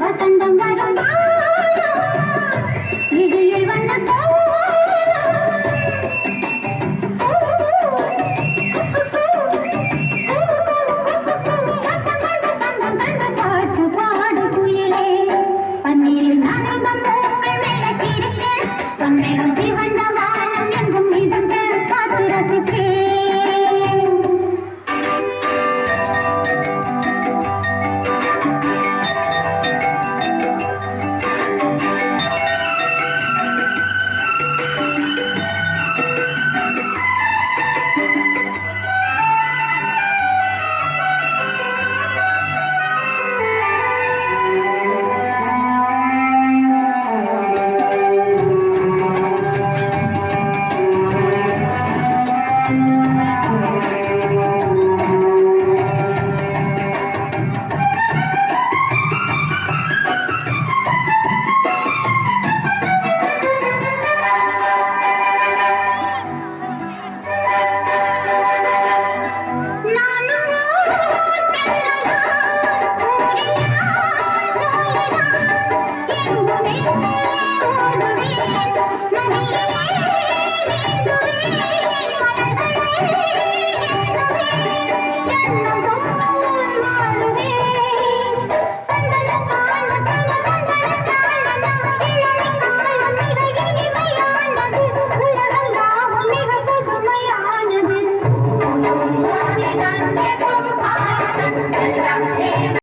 வசந்தம் வரும் இடையில் வண்ண